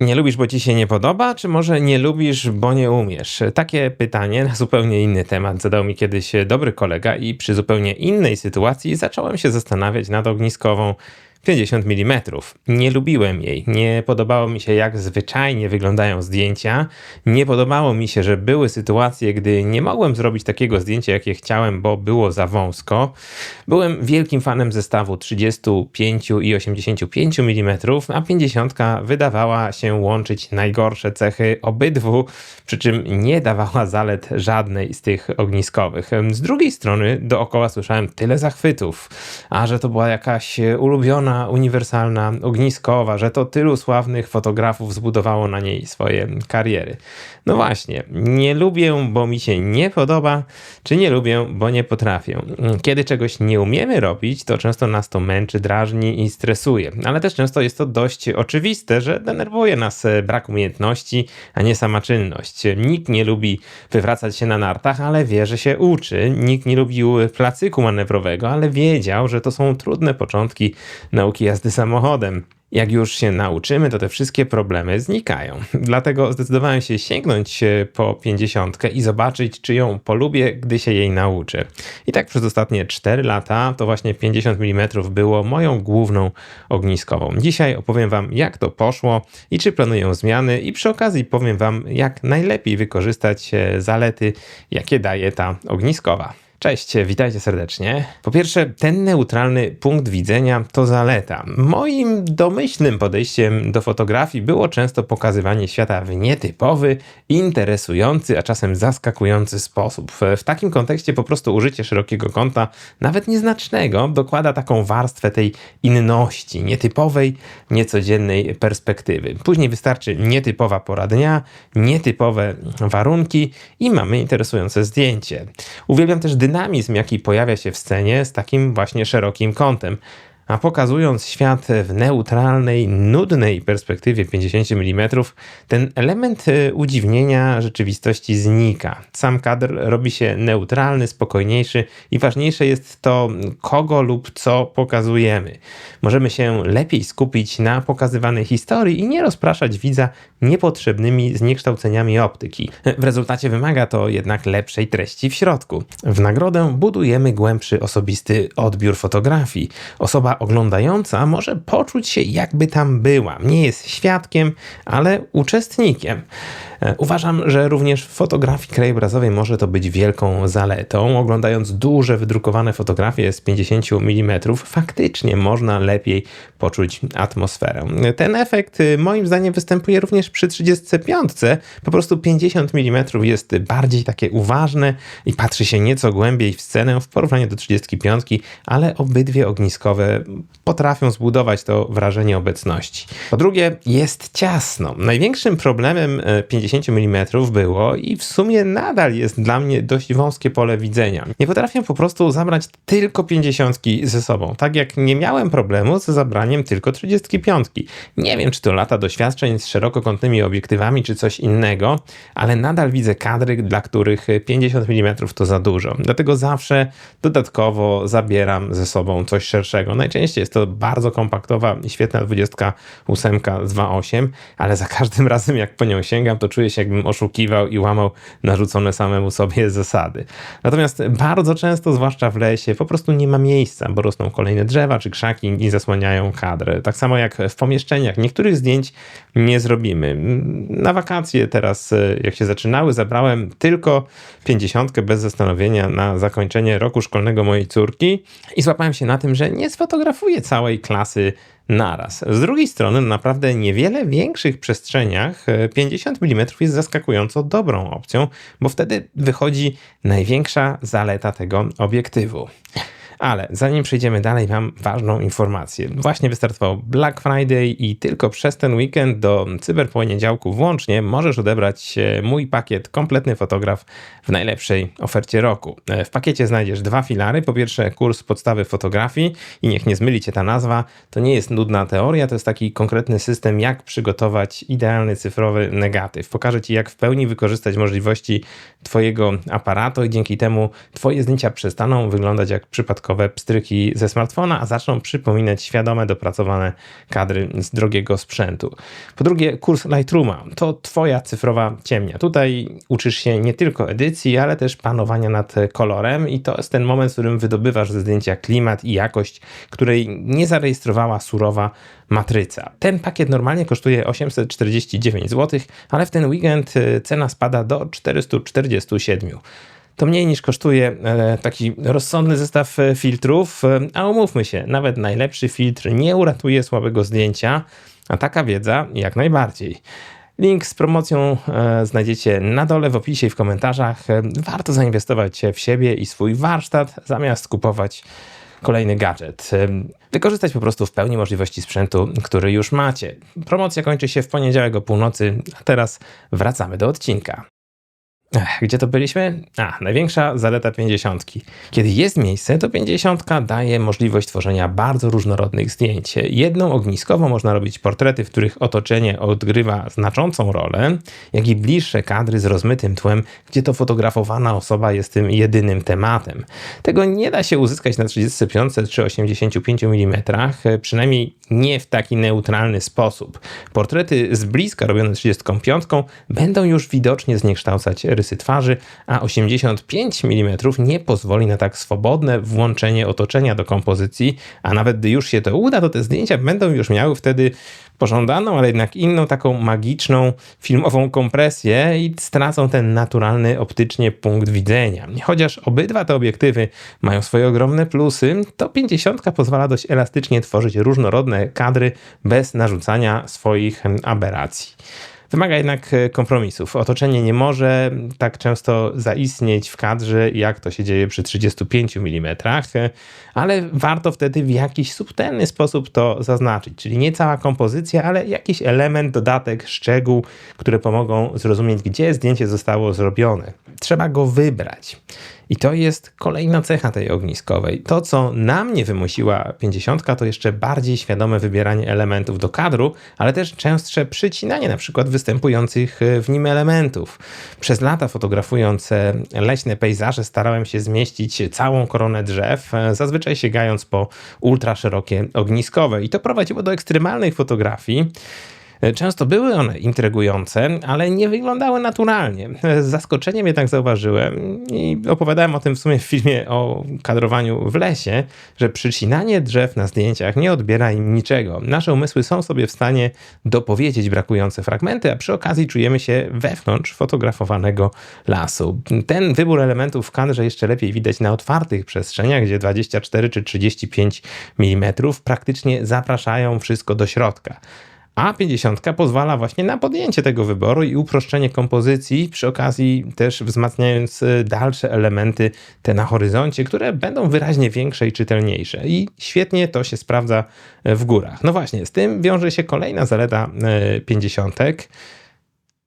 Nie lubisz, bo ci się nie podoba, czy może nie lubisz, bo nie umiesz? Takie pytanie na zupełnie inny temat zadał mi kiedyś dobry kolega i przy zupełnie innej sytuacji zacząłem się zastanawiać nad ogniskową 50 mm. Nie lubiłem jej. Nie podobało mi się, jak zwyczajnie wyglądają zdjęcia. Nie podobało mi się, że były sytuacje, gdy nie mogłem zrobić takiego zdjęcia, jakie chciałem, bo było za wąsko. Byłem wielkim fanem zestawu 35 i 85 mm, a 50 wydawała się łączyć najgorsze cechy obydwu, przy czym nie dawała zalet żadnej z tych ogniskowych. Z drugiej strony dookoła słyszałem tyle zachwytów, a że to była jakaś ulubiona uniwersalna, ogniskowa, że to tylu sławnych fotografów zbudowało na niej swoje kariery. No właśnie, nie lubię, bo mi się nie podoba, czy nie lubię, bo nie potrafię. Kiedy czegoś nie umiemy robić, to często nas to męczy, drażni i stresuje, ale też często jest to dość oczywiste, że denerwuje nas brak umiejętności, a nie sama czynność. Nikt nie lubi wywracać się na nartach, ale wie, że się uczy. Nikt nie lubił placyku manewrowego, ale wiedział, że to są trudne początki nauki jazdy samochodem. Jak już się nauczymy, to te wszystkie problemy znikają. Dlatego zdecydowałem się sięgnąć po 50 i zobaczyć, czy ją polubię, gdy się jej nauczę. I tak przez ostatnie 4 lata to właśnie 50 mm było moją główną ogniskową. Dzisiaj opowiem Wam, jak to poszło i czy planuję zmiany, i przy okazji powiem Wam, jak najlepiej wykorzystać zalety, jakie daje ta ogniskowa. Cześć, witajcie serdecznie. Po pierwsze, ten neutralny punkt widzenia to zaleta. Moim domyślnym podejściem do fotografii było często pokazywanie świata w nietypowy, interesujący, a czasem zaskakujący sposób. W takim kontekście po prostu użycie szerokiego kąta, nawet nieznacznego, dokłada taką warstwę tej inności, nietypowej, niecodziennej perspektywy. Później wystarczy nietypowa pora dnia, nietypowe warunki i mamy interesujące zdjęcie. Uwielbiam też dynamizm, jaki pojawia się w scenie z takim właśnie szerokim kątem a pokazując świat w neutralnej, nudnej perspektywie 50 mm, ten element e, udziwnienia rzeczywistości znika. Sam kadr robi się neutralny, spokojniejszy i ważniejsze jest to, kogo lub co pokazujemy. Możemy się lepiej skupić na pokazywanej historii i nie rozpraszać widza niepotrzebnymi zniekształceniami optyki. W rezultacie wymaga to jednak lepszej treści w środku. W nagrodę budujemy głębszy osobisty odbiór fotografii. Osoba oglądająca może poczuć się jakby tam była. Nie jest świadkiem, ale uczestnikiem. E, uważam, że również w fotografii krajobrazowej może to być wielką zaletą. Oglądając duże wydrukowane fotografie z 50 mm, faktycznie można lepiej poczuć atmosferę. Ten efekt y, moim zdaniem występuje również przy 35. Po prostu 50 mm jest bardziej takie uważne i patrzy się nieco głębiej w scenę w porównaniu do 35, ale obydwie ogniskowe potrafią zbudować to wrażenie obecności. Po drugie, jest ciasno. Największym problemem 50 50 mm było i w sumie nadal jest dla mnie dość wąskie pole widzenia. Nie potrafię po prostu zabrać tylko 50 ze sobą, tak jak nie miałem problemu z zabraniem tylko 35. Nie wiem, czy to lata doświadczeń z szerokokątnymi obiektywami, czy coś innego, ale nadal widzę kadry, dla których 50 mm to za dużo. Dlatego zawsze dodatkowo zabieram ze sobą coś szerszego. Najczęściej jest to bardzo kompaktowa świetna 28 z 2.8, ale za każdym razem jak po nią sięgam, to czuję się jakbym oszukiwał i łamał narzucone samemu sobie zasady. Natomiast bardzo często, zwłaszcza w lesie, po prostu nie ma miejsca, bo rosną kolejne drzewa czy krzaki i zasłaniają kadrę. Tak samo jak w pomieszczeniach. Niektórych zdjęć nie zrobimy. Na wakacje teraz, jak się zaczynały, zabrałem tylko pięćdziesiątkę bez zastanowienia na zakończenie roku szkolnego mojej córki i złapałem się na tym, że nie sfotografuję całej klasy naraz. Z drugiej strony, na naprawdę niewiele większych przestrzeniach 50 e, mm jest zaskakująco dobrą opcją, bo wtedy wychodzi największa zaleta tego obiektywu. Ale zanim przejdziemy dalej, mam ważną informację. Właśnie wystartował Black Friday i tylko przez ten weekend do cyberponiedziałku włącznie możesz odebrać mój pakiet kompletny fotograf w najlepszej ofercie roku. E, w pakiecie znajdziesz dwa filary. Po pierwsze kurs podstawy fotografii i niech nie zmyli cię ta nazwa, to nie jest nudna teoria, to jest taki konkretny system, jak przygotować idealny cyfrowy negatyw. Pokażę ci, jak w pełni wykorzystać możliwości twojego aparatu i dzięki temu twoje zdjęcia przestaną wyglądać jak przypadkowe dodatkowe pstryki ze smartfona, a zaczną przypominać świadome, dopracowane kadry z drogiego sprzętu. Po drugie, kurs Lightrooma to Twoja cyfrowa ciemnia. Tutaj uczysz się nie tylko edycji, ale też panowania nad kolorem, i to jest ten moment, w którym wydobywasz ze zdjęcia klimat i jakość, której nie zarejestrowała surowa matryca. Ten pakiet normalnie kosztuje 849 zł, ale w ten weekend y, cena spada do 447 to mniej niż kosztuje e, taki rozsądny zestaw e, filtrów, e, a umówmy się, nawet najlepszy filtr nie uratuje słabego zdjęcia, a taka wiedza jak najbardziej. Link z promocją znajdziecie na dole w opisie i w komentarzach. Warto zainwestować w siebie i swój warsztat, zamiast kupować kolejny gadżet. Wykorzystać po prostu w pełni możliwości sprzętu, który już macie. Promocja kończy się w poniedziałek o północy, a teraz wracamy do odcinka. Gdzie to byliśmy? A, największa zaleta 50. Kiedy jest miejsce, to 50 daje możliwość tworzenia bardzo różnorodnych zdjęć. Jedną ogniskową można robić portrety, w których otoczenie odgrywa znaczącą rolę, jak i bliższe kadry z rozmytym tłem, gdzie to fotografowana osoba jest tym jedynym tematem. Tego nie da się uzyskać na 35 czy 85 mm, przynajmniej nie w taki neutralny sposób. Portrety z bliska robione 35 będą już widocznie zniekształcać rysy twarzy, a 85 mm nie pozwoli na tak swobodne włączenie otoczenia do kompozycji, a nawet gdy już się to uda, to te zdjęcia będą już miały wtedy pożądaną, ale jednak inną taką magiczną filmową kompresję i stracą ten naturalny optycznie punkt widzenia. Chociaż obydwa te obiektywy mają swoje ogromne plusy, to 50 pozwala dość elastycznie tworzyć różnorodne kadry bez narzucania swoich aberracji. Wymaga jednak e, kompromisów. Otoczenie nie może tak często zaistnieć w kadrze, jak to się dzieje przy 35 mm, e, ale warto wtedy w jakiś subtelny sposób to zaznaczyć. Czyli nie cała kompozycja, ale jakiś element, dodatek, szczegół, które pomogą zrozumieć, gdzie zdjęcie zostało zrobione. Trzeba go wybrać. I to jest kolejna cecha tej ogniskowej. To, co na mnie wymusiła 50, to jeszcze bardziej świadome wybieranie elementów do kadru, ale też częstsze przycinanie na przykład występujących w nim elementów. Przez lata fotografując leśne pejzaże starałem się zmieścić całą koronę drzew, zazwyczaj sięgając po ultra szerokie ogniskowe. I to prowadziło do ekstremalnej fotografii, Często były one intrygujące, ale nie wyglądały naturalnie. Z zaskoczeniem jednak zauważyłem i opowiadałem o tym w sumie w filmie o kadrowaniu w lesie, że przycinanie drzew na zdjęciach nie odbiera im niczego. Nasze umysły są sobie w stanie dopowiedzieć brakujące fragmenty, a przy okazji czujemy się wewnątrz fotografowanego lasu. Ten wybór elementów w kadrze jeszcze lepiej widać na otwartych przestrzeniach, gdzie 24 czy 35 mm praktycznie zapraszają wszystko do środka. A 50 pozwala właśnie na podjęcie tego wyboru i uproszczenie kompozycji, przy okazji też wzmacniając e, dalsze elementy te na horyzoncie, które będą wyraźnie większe i czytelniejsze. I świetnie to się sprawdza e, w górach. No właśnie, z tym wiąże się kolejna zaleta 50. E,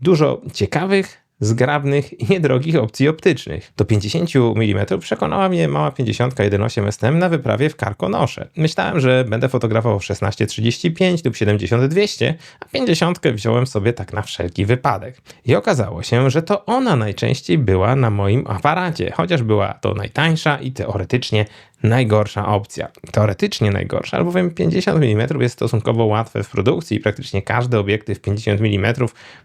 Dużo ciekawych, zgrabnych i niedrogich opcji optycznych. Do 50 mm przekonała mnie mała 50 1.8 STM na wyprawie w Karkonosze. Myślałem, że będę fotografował w 16-35 lub 70-200, a 50 wziąłem sobie tak na wszelki wypadek. I okazało się, że to ona najczęściej była na moim aparacie, chociaż była to najtańsza i teoretycznie najgorsza opcja. Teoretycznie najgorsza, albowiem 50 mm jest stosunkowo łatwe w produkcji i praktycznie każdy obiektyw 50 mm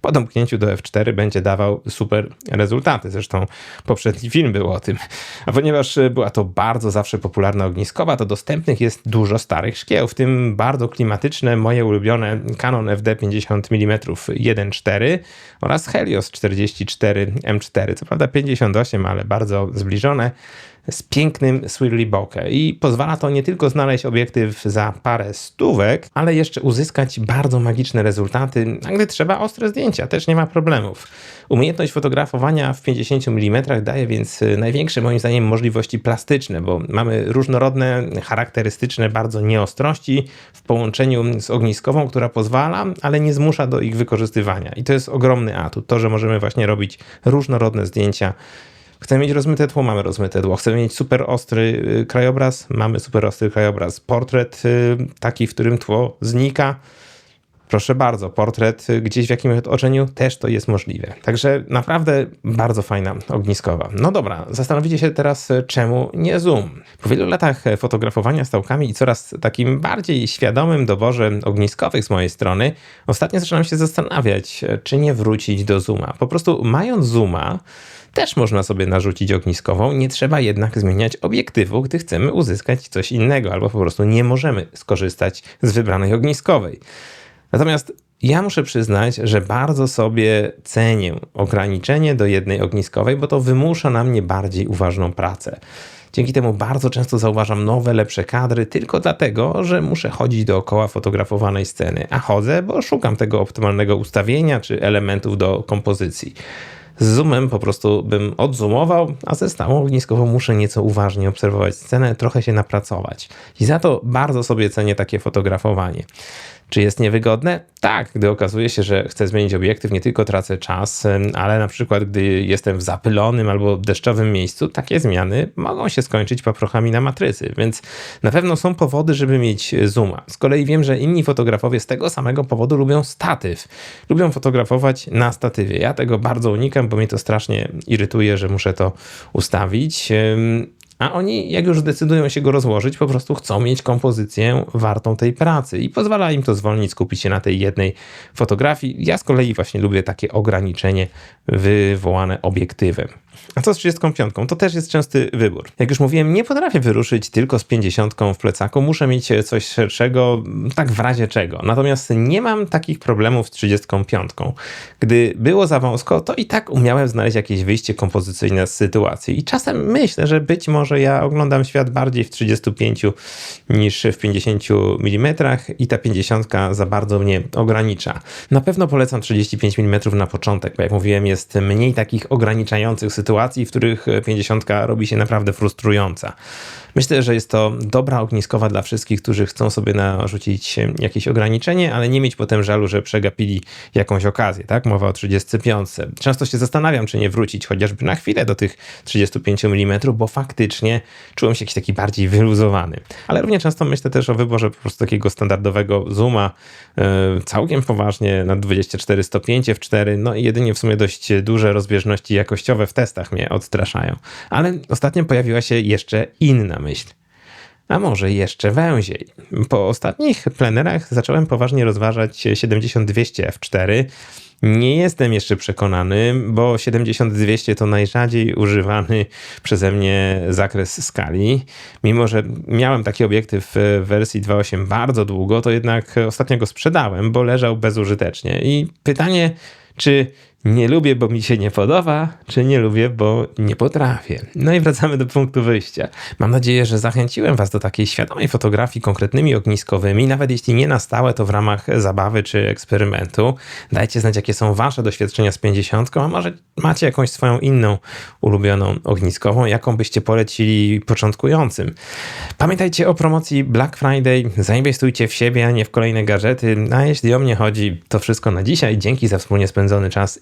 po domknięciu do f4 będzie dawał super rezultaty. Zresztą poprzedni film był o tym. A ponieważ była to bardzo zawsze popularna ogniskowa, to dostępnych jest dużo starych szkieł, w tym bardzo klimatyczne, moje ulubione Canon FD 50 mm 1.4 oraz Helios 44 M4. Co prawda 58, ale bardzo zbliżone z pięknym swirly bokeh i pozwala to nie tylko znaleźć obiektyw za parę stówek, ale jeszcze uzyskać bardzo magiczne rezultaty, a gdy trzeba ostre zdjęcia, też nie ma problemów. Umiejętność fotografowania w 50 mm daje więc największe moim zdaniem możliwości plastyczne, bo mamy różnorodne, charakterystyczne bardzo nieostrości w połączeniu z ogniskową, która pozwala, ale nie zmusza do ich wykorzystywania. I to jest ogromny atut, to, że możemy właśnie robić różnorodne zdjęcia Chcemy mieć rozmyte tło, mamy rozmyte tło. Chcemy mieć super ostry y, krajobraz, mamy super ostry krajobraz. Portret y, taki, w którym tło znika, Proszę bardzo, portret y, gdzieś w jakimś otoczeniu też to jest możliwe. Także naprawdę bardzo fajna ogniskowa. No dobra, zastanowicie się teraz, czemu nie zoom. Po wielu latach fotografowania stałkami i coraz takim bardziej świadomym doborze ogniskowych z mojej strony, ostatnio zaczynam się zastanawiać, czy nie wrócić do zooma. Po prostu mając zooma, też można sobie narzucić ogniskową, nie trzeba jednak zmieniać obiektywu, gdy chcemy uzyskać coś innego, albo po prostu nie możemy skorzystać z wybranej ogniskowej. Natomiast ja muszę przyznać, że bardzo sobie cenię ograniczenie do jednej ogniskowej, bo to wymusza na mnie bardziej uważną pracę. Dzięki temu bardzo często zauważam nowe, lepsze kadry, tylko dlatego, że muszę chodzić dookoła fotografowanej sceny. A chodzę, bo szukam tego optymalnego ustawienia czy elementów do kompozycji. Z zoomem po prostu bym odzoomował, a ze stałą ogniskową muszę nieco uważnie obserwować scenę, trochę się napracować. I za to bardzo sobie cenię takie fotografowanie. Czy jest niewygodne? Tak, gdy okazuje się, że chcę zmienić obiektyw, nie tylko tracę czas, ale na przykład gdy jestem w zapylonym albo deszczowym miejscu, takie zmiany mogą się skończyć paprochami na matrycy, więc na pewno są powody, żeby mieć zooma. Z kolei wiem, że inni fotografowie z tego samego powodu lubią statyw. Lubią fotografować na statywie. Ja tego bardzo unikam, bo mnie to strasznie irytuje, że muszę to ustawić. A oni, jak już decydują się go rozłożyć, po prostu chcą mieć kompozycję wartą tej pracy i pozwala im to zwolnić, skupić się na tej jednej fotografii. Ja z kolei właśnie lubię takie ograniczenie wywołane obiektywem. A co z 35? To też jest częsty wybór. Jak już mówiłem, nie potrafię wyruszyć tylko z 50 w plecaku, muszę mieć coś szerszego, tak w razie czego. Natomiast nie mam takich problemów z 35. Gdy było za wąsko, to i tak umiałem znaleźć jakieś wyjście kompozycyjne z sytuacji. I czasem myślę, że być może ja oglądam świat bardziej w 35 niż w 50 mm i ta 50 za bardzo mnie ogranicza. Na pewno polecam 35 mm na początek, bo jak mówiłem, jest mniej takich ograniczających sytuacji sytuacji, w których 50 robi się naprawdę frustrująca. Myślę, że jest to dobra ogniskowa dla wszystkich, którzy chcą sobie narzucić jakieś ograniczenie, ale nie mieć potem żalu, że przegapili jakąś okazję, tak? Mowa o 35. Często się zastanawiam, czy nie wrócić chociażby na chwilę do tych 35 mm, bo faktycznie czułem się jakiś taki bardziej wyluzowany. Ale równie często myślę też o wyborze po prostu takiego standardowego zooma, yy, całkiem poważnie na 24 105 f4, no i jedynie w sumie dość duże rozbieżności jakościowe w testach mnie odstraszają. Ale ostatnio pojawiła się jeszcze inna myśl. A może jeszcze węziej. Po ostatnich plenerach zacząłem poważnie rozważać 7200 F4. Nie jestem jeszcze przekonany, bo 7200 to najrzadziej używany przeze mnie zakres skali. Mimo, że miałem taki obiektyw w wersji 2.8 bardzo długo, to jednak ostatnio go sprzedałem, bo leżał bezużytecznie. I pytanie, czy nie lubię, bo mi się nie podoba, czy nie lubię, bo nie potrafię. No i wracamy do punktu wyjścia. Mam nadzieję, że zachęciłem Was do takiej świadomej fotografii konkretnymi ogniskowymi, nawet jeśli nie na stałe, to w ramach zabawy czy eksperymentu. Dajcie znać, jakie są Wasze doświadczenia z 50, a może macie jakąś swoją inną ulubioną ogniskową, jaką byście polecili początkującym. Pamiętajcie o promocji Black Friday, zainwestujcie w siebie, a nie w kolejne gadżety. A jeśli o mnie chodzi, to wszystko na dzisiaj. Dzięki za wspólnie spędzony czas